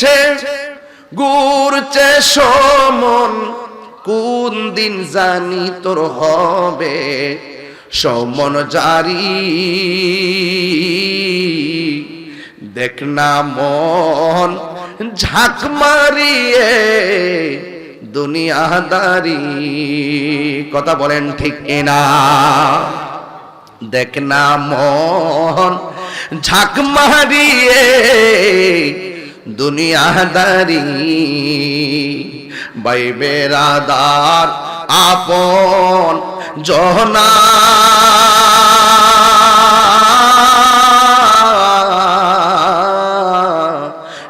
পিছে ঘুরছে সমন, কোন দিন জানি তোর হবে সমন জারি। দেখ না মন ঝাঁক মারিয়ে দুনিয়াদারি। কথা বলেন ঠিক কিনা? দেখ না মন ঝাঁক মারিয়ে দুনিয়াদারি বাই বেরাদার আপন জহনা।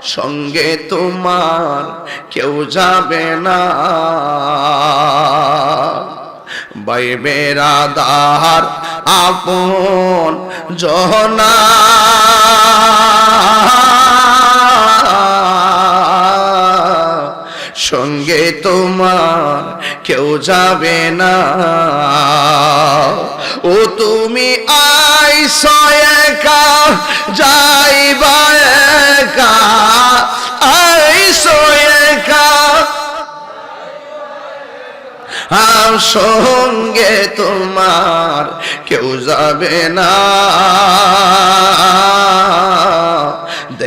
সঙ্গে তোমার কেউ যাবে না। বাই বেরাদার আপন জহনা। কেউ যাবে না। ও তুমি আইস একা, যাইবা একা, আইস একা। আর সঙ্গে তোমার কেউ যাবে না।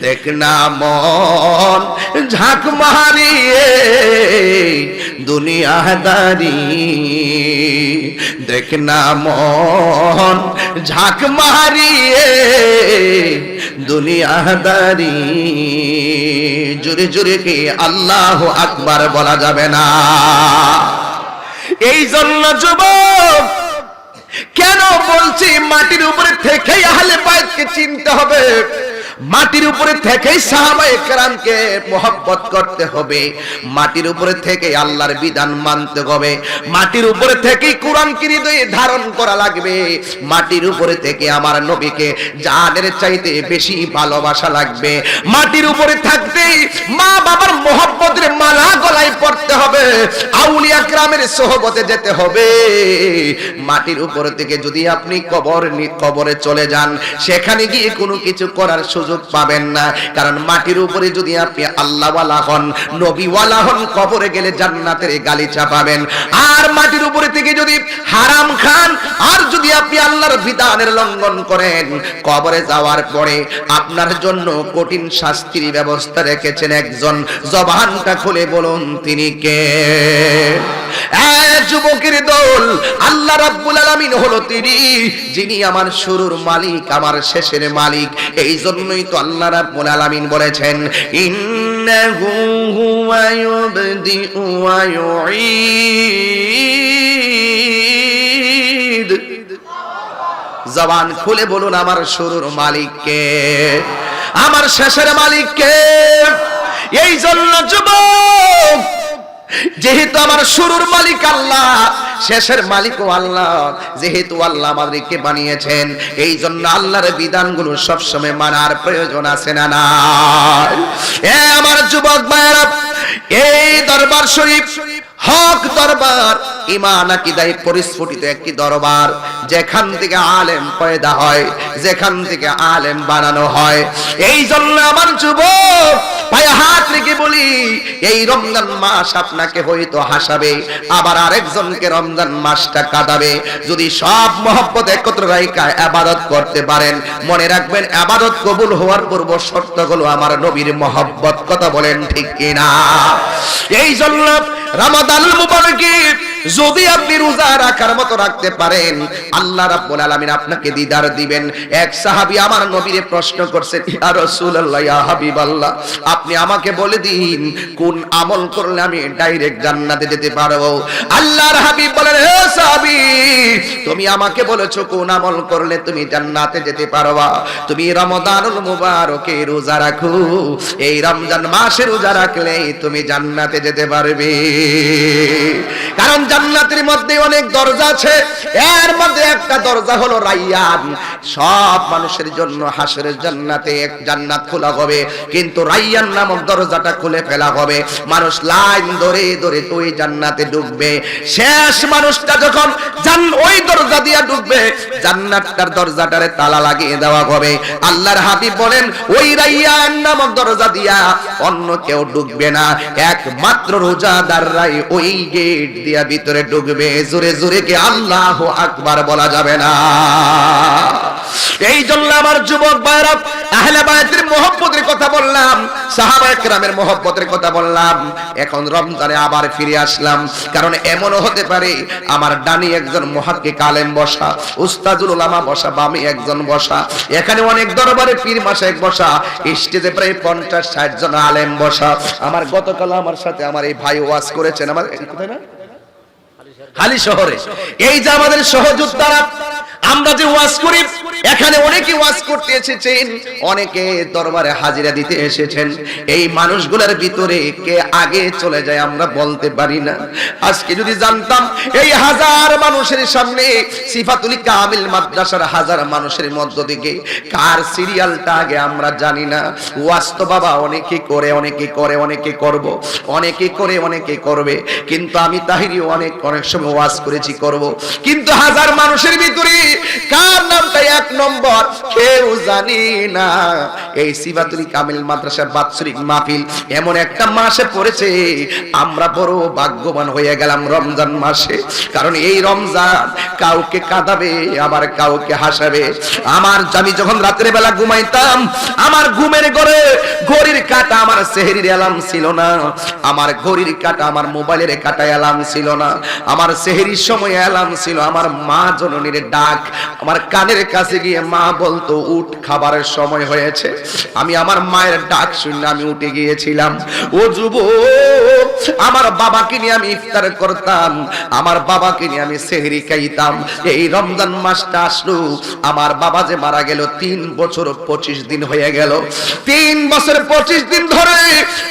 দেখ না মন ঝাঁক মারিয়ে দুনিয়াদারি দেখ না মন ঝাঁক মারিয়ে দুনিয়াদারি জোরে জোরে কি আল্লাহ আকবার বলা যাবে না? এই জন্য যুবক, কেন বলছি মাটির উপরে থেকেই আহলে বাইতকে চিনতে হবে? মাটির উপরে থেকেই সাহাবায়ে কেরামকে মোহব্বত করতে হবে। মাটির উপরে থেকে আল্লাহর বিধান মানতে হবে। মাটির উপরে থেকেই কোরআন হৃদয়ে ধারণ করা লাগবে। মাটির উপরে থেকে আমার নবীকে জানের চাইতে বেশি ভালোবাসা লাগবে, মাটির উপরে থাকতেই মা বাবার মোহব্বতের মালা গলায় পড়তে হবে। আউলিয়া গ্রামের সোহবতে যেতে হবে। মাটির উপর থেকে যদি আপনি কবর কবরে চলে যান, সেখানে গিয়ে কোনো কিছু করার সুযোগ পাবেন না। কারণ মাটির উপরে যদি আপনি আল্লাহওয়ালা হন, নবীওয়ালা হন, কবরে গেলে জান্নাতের গালিচা পাবেন। আর মাটির উপরে থেকে যদি হারাম খান, আর যদি আপনি আল্লাহর বিধানের লঙ্ঘন করেন, কবরে যাওয়ার পরে আপনার জন্য কঠিন শাস্তির ব্যবস্থা রেখেছেন একজন। জবানটা খুলে বলুন, তিনি কে? যুবকের দল, আল্লাহ রাব্বুল আলামিন হলো তিনি, যিনি আমার শুরুর মালিক, আমার শেষের মালিক। এই জন্যই তো আল্লাহ রাব্বুল আলামিন বলেছেন, ইন্নাহু হুয়া ইউবদিউ ওয়া ইউঈদ। জবান খুলে বলুন আমার শুরুর মালিককে, আমার শেষের মালিককে। এই জন্য যুবক যেহেতু আমার শুরুর মালিক আল্লাহ, শেষের মালিকও আল্লাহ, যেহেতু আল্লাহ আমাদেরকে বানিয়েছেন এই জন্য আল্লাহর বিধানগুলো সবসময় মানার প্রয়োজন আছে না এ আমার যুবক ভাইয়েরা, এই দরবার শরীফ, হক দরবার ইমান আকিদাই পরিস্ফুটিত একটি দরবার, যেখান থেকে আলেম পয়দা হয়, যেখান থেকে আলেম বানানো হয়। এই জন্য আমার যুবক পায়ে হাত রেখে বলি, এই রমজান মাস আপনাকে হয়তো হাসাবে, আবার আরেকজনকে রমজান মাসটা কাটাবে যদি সব মহব্বত একত্র রাইকা আবাদত করতে পারেন, মনে রাখবেন আবাদত কবুল হওয়ার পূর্ব শর্ত হলো আমার নবীর মহব্বত, কথা বলেন ঠিক কিনা? এই জন্য রমাদান মুবারকে যদি আপনি রোজা রাখার মতো রাখতে পারেন, আল্লাহ রাব্বুল আলামিন আপনাকে দিদার দিবেন। এক সাহাবী আমার নবীরে প্রশ্ন করছেন, ইয়া রাসূলুল্লাহ, ইয়া হাবিবাল্লাহ, আপনি আমাকে বলে দিন, কোন আমল করলে আমি ডাইরেক্ট জান্নাতে যেতে পারব? আল্লাহর হাবিব বলেন, হে সাহাবী, তুমি আমাকে বলেছ কোন আমল করলে তুমি জান্নাতে যেতে পারবা। তুমি রমজানুল মুবারকে রোজা রাখো। এই রমজান মাসে রোজা রাখলে তুমি জান্নাতে যেতে পারবে। কারণ জান্নাতের মধ্যে অনেক দরজা আছে। এর মধ্যে একটা দরজা হলো রাইয়ান। সব মানুষের জন্য হাসরের জান্নাতে এক জান্নাত খোলা হবে। কিন্তু রাইয়ান নামক দরজাটা খুলে ফেলা হবে। মানুষ লাইন ধরে ধরে ওই জান্নাতে ঢুকবে শেষ মানুষটা যখন জান ওই দরজা দিয়া ঢুকবে জান্নাতটার দরজাটারে তালা লাগিয়ে দেওয়া হবে। আল্লাহর হাবিব বলেন, ওই রাইয়ান নামক দরজা দিয়া অন্য কেউ ঢুকবে না। একমাত্র রোজাদাররাই ওই গেট দিয়া ভিতরে ঢুকবে জোরে জোরে কে আল্লাহ আকবার বলা যাবে না। এই জন্য আমার যুবক ভাইরা আহলে বায়াতের মহব্বতের কথা বললাম, সাহাবা একরামের মহব্বতের কথা বললাম। এখন রমজানে আবার ফিরে আসলাম, কারণ এমনও হতে পারে আমার ডানি একজন আলেম বসা উস্তাজুল বসা, বামে একজন বসা, এখানে অনেক দরবারে পীর মাসায়েক বসা, স্টেজে প্রায় পঞ্চাশ, ষাট জন আলেম বসা। আমার গতকাল আমার সাথে আমার এই ভাই ওয়াজ করেছেন, আমার কোথায় না? হালি শহরে। এই যে আমাদের সহযোদ্ধারা আমরা যে ওয়াজ করি, এখানে অনেকে ওয়াজ করতে এসেছেন, অনেকে দরবারে হাজিরা দিতে এসেছেন। এই মানুষগুলোর ভিতরে কে আগে চলে যায় আমরা বলতে পারি না। আজকে যদি জানতাম, এই হাজার মানুষের সামনে সিফাতুল কামিল মাদ্রাসার হাজার মানুষের মধ্য থেকে কার সিরিয়ালটা আগে আমরা জানি না। ওয়াজ তো বাবা অনেকে করে অনেকে করে, অনেকে করব, অনেকে করে, অনেকে করবে। কিন্তু আমি তাহিরি অনেক অনেক সময় ওয়াজ করেছি, করব। কিন্তু হাজার মানুষের ভিতরে কার। নামটা এক নম্বর? কেউ জানি না। এই কামিল বাৎসরিক মাহফিল এমন একটা মাসে পড়েছে। আমরা বড় ভাগ্যবান হয়ে গেলাম রমজান মাসে। কারণ এই রমজান কাউকে কাঁদাবে, আবার কাউকে হাসাবে। আমার আমি যখন রাতের বেলা ঘুমাইতাম, আমার ঘুমের ঘরে ঘড়ির কাটা আমার সেহরির অ্যালার্ম ছিল না। আমার ঘড়ির কাটা আমার মোবাইলের কাটা অ্যালার্ম ছিল না। আমার সেহরির সময় অ্যালার্ম ছিল। আমার মা জননীর ডাক আমার কানের কাছে গিয়ে মা বলতো, উঠ, খাবারের সময় হয়েছে। আমি আমার মায়ের ডাক শুনে আমি উঠে গিয়েছিলাম। ও যুব আমার বাবাকে নিয়ে আমি ইফতার করতাম। আমার বাবাকে নিয়ে আমি সেহরি খাইতাম। এই রমজান মাসটা আসলো। আমার বাবা যে মারা গেল, তিন বছর পঁচিশ দিন হয়ে গেল। তিন বছর পঁচিশ দিন ধরে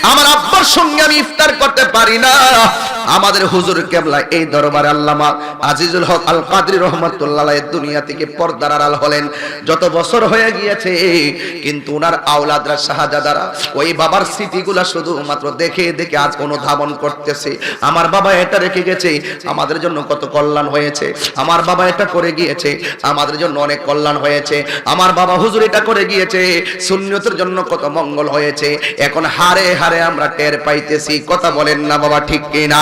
আমার আব্বার সঙ্গে আমি ইফতার করতে পারি না। আমাদের হুজুর কেবলা, এই দরবারে আল্লামা আজিজুল হক আল কাদরি রহমতুল্লাহ দুনিয়া থেকে পর্দার আড়াল হলেন। যত বছর হয়ে গিয়েছে, কিন্তু ওনার আওলাদরা, শাহজাদারা ওই বাবার স্মৃতিগুলা শুধুমাত্র দেখে দেখে আজ অনুধাবন করতেছে। আমার বাবা এটা রেখে গেছে, আমাদের জন্য কত কল্যাণ হয়েছে। আমার বাবা এটা করে গিয়েছে, আমাদের জন্য অনেক কল্যাণ হয়েছে। আমার বাবা হুজুর এটা করে গিয়েছে সুন্নতের জন্য কত মঙ্গল হয়েছে। এখন হারে হারে আমরা টের পাইতেছি, কথা বলেন না বাবা, ঠিক কিনা?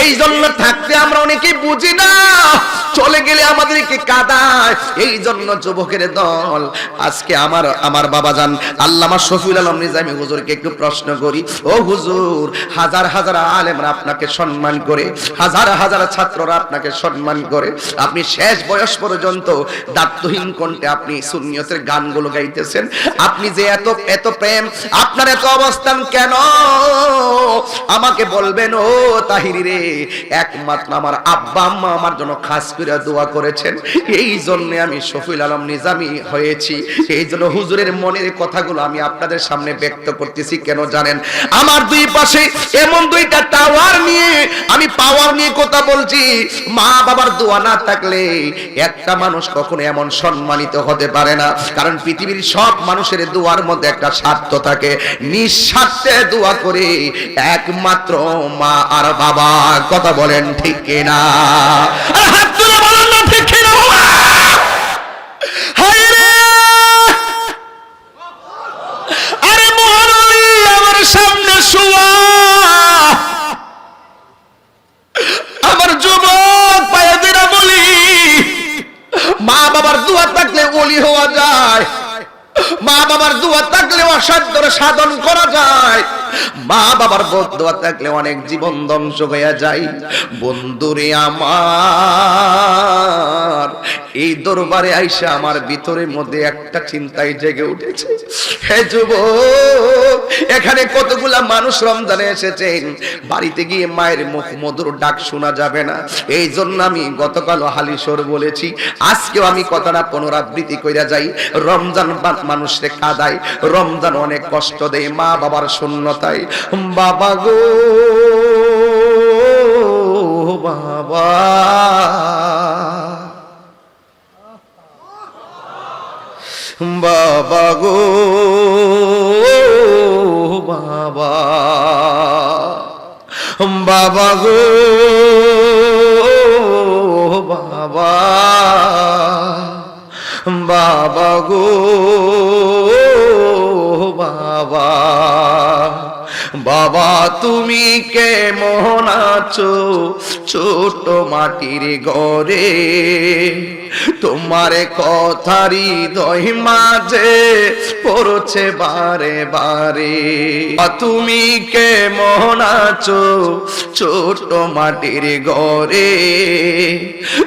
এই জন্য থাকতে আমরা অনেকে বুঝি না। চলে গেলে আমাদেরকে কাদায়। এই জন্য যুবকের দল, আজকে আমার আমার বাবা যান আল্লামা শফিউল আলম নিজামী হুজুরকে একটু প্রশ্ন করি। ও হুজুর, হাজার হাজার আলেমরা আপনাকে সম্মান করে, হাজার হাজার ছাত্ররা আপনাকে সম্মান করে। আপনি শেষ বয়স পর্যন্ত দায়িত্বহীন কণ্ঠে আপনি সুন্নিয়তের গানগুলো গাইতেছেন। আপনি যে এত এত প্রেম, আপনার এত অবস্থান কেন? আমাকে বলবেন, ও তাহিরি রে, একমাত্র আমার আব্বা, আম্মা আমার জন্য খাস করে দোয়া করেছেন এই জন্য আমি শফিল আলম নিজামি হয়েছি। এই জন্য হুজুরের মনের কথাগুলো আমি আপনাদের সামনে ব্যক্ত করতেছি, কেন জানেন? আমার দুই পাশে এমন দুইটা টাওয়ার নিয়ে, আমি পাওয়ার নিয়ে কথা বলছি। মা বাবার দোয়া না থাকলে একটা মানুষ কখনো এমন সম্মানিত হতে পারে না। কারণ পৃথিবীর সব মানুষের দোয়ার মধ্যে একটা স্বার্থ থাকে। নিঃস্বার্থে দোয়া করে একমাত্র মা আর বাবা, কথা বলেন ঠিক কিনা? হাত তুলে বলেন না বাবা? হায় আরে মহারানী আমার সামনে শোয়া আমার যুবক পায়েদেরা বলি মা বাবার দোয়া থাকলে ওলি হওয়া যায় মা বাবার দোয়া থাকলে অসাধ্যর সাধন করা যায়। মা বাবার দোয়া থাকলে অনেক জীবন ধ্বংস হয়ে যায়। বন্ধুরে আমার, এই দরবারে আইসা আমার ভিতরের মধ্যে একটা চিন্তাই জেগে উঠেছে। হে যুব এখানে কতগুলা মানুষ রমজানে এসেছেন? বাড়িতে গিয়ে মায়ের মুখ মধুর ডাক শোনা যাবে না। এই জন্য আমি গতকাল হালিশোর বলেছি, আজকেও আমি কথাটা পুনরাবৃত্তি কইরা যাই। রমজান বাদ মানুষরে কাদায় রমজান অনেক কষ্ট দেয়, মা বাবার শূন্যতায়। বাবা গো, বাবা। বাবা গো, বাবা। বাবা গো, বাবা। বাবা গো বাবা। বাবা তুমি কেমন আছো? ছোট মাটির ঘরে। তোমার কথারি দহি মাঝে পড়ছে বারে বারে। তুমি কেমন আছো ছোট মাটির ঘরে?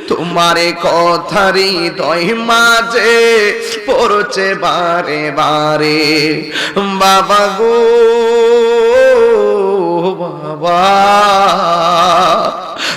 তোমার কথারি দহি মাঝে পড়ছে বারে বারে। বাবা গো, বাবা।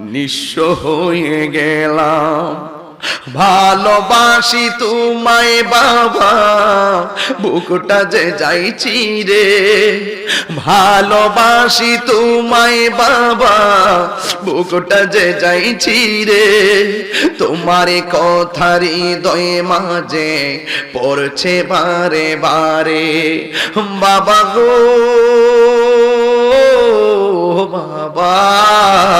নিঃস্ব হয়ে গেলাম। ভালোবাসি তোমায় বাবা, বুকটা যে যাইছি রে। ভালোবাসি তোমায় বাবা, বুকটা যে যাইছি রে। তোমার কথার দয়ে মাঝে পড়ছে বারে বারে। বাবা গো, বাবা।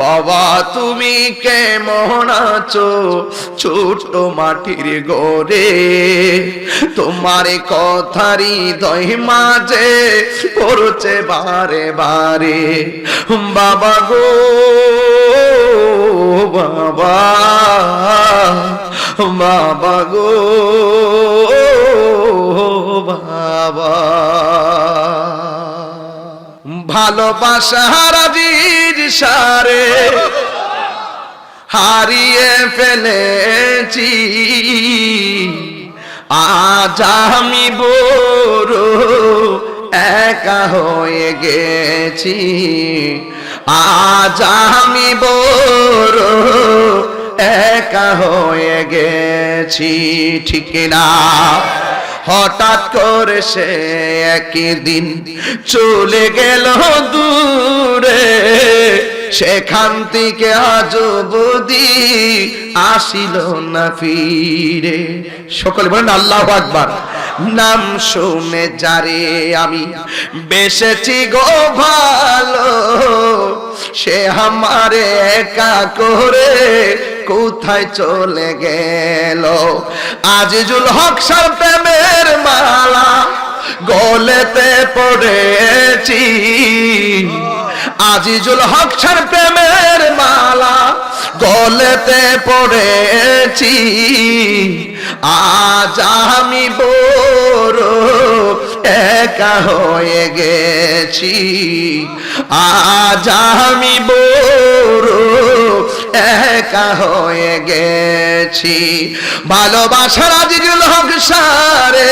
বাবা, তুমি কেমন আছো? ছোট মাটির গড়ে তোমার কথারি দহি মাঝে পড়ছে বারে বারে। বাবা গো, বাবা বাবা গো, বাবা। ভালোবাসা হারাজির সারে হারিয়ে ফেলেছি। আজ আমি বড় একা হয়ে গেছি। আজ আমি বড় একা হয়ে গেছি, ঠিক না? হঠাৎ করে সে একদিন চলে গেল দূরে। সেখান থেকে আজ অবধি আসিল না ফিরে। সকলে বলেন, আল্লাহ আকবার। নাম শুনে যারে আমি বেসেছি গো ভালো। সে আমারে একা করে কোথায় চলে গেল? আজিজুল হক সার প্রেমের মালা গলেতে পড়েছি। আজিজুল হক সার প্রেমের মালা গলেতে পড়েছি। আজ আমি বড় একা হয়ে গেছি। আজ আমি বড় একা হয়ে গেছি। ভালোবাসার আজিজুল হক সারে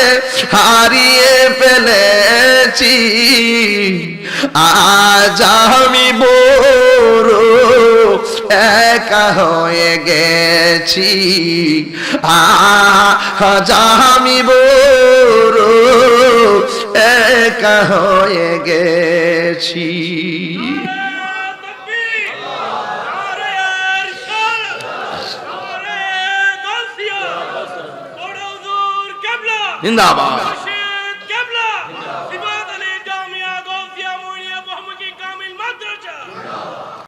হারিয়ে ফেলেছি। আজ আমি বড় একা হয়ে গেছি। আজ আমি বড় একা হয়ে গেছি। জিন্দাবাদ।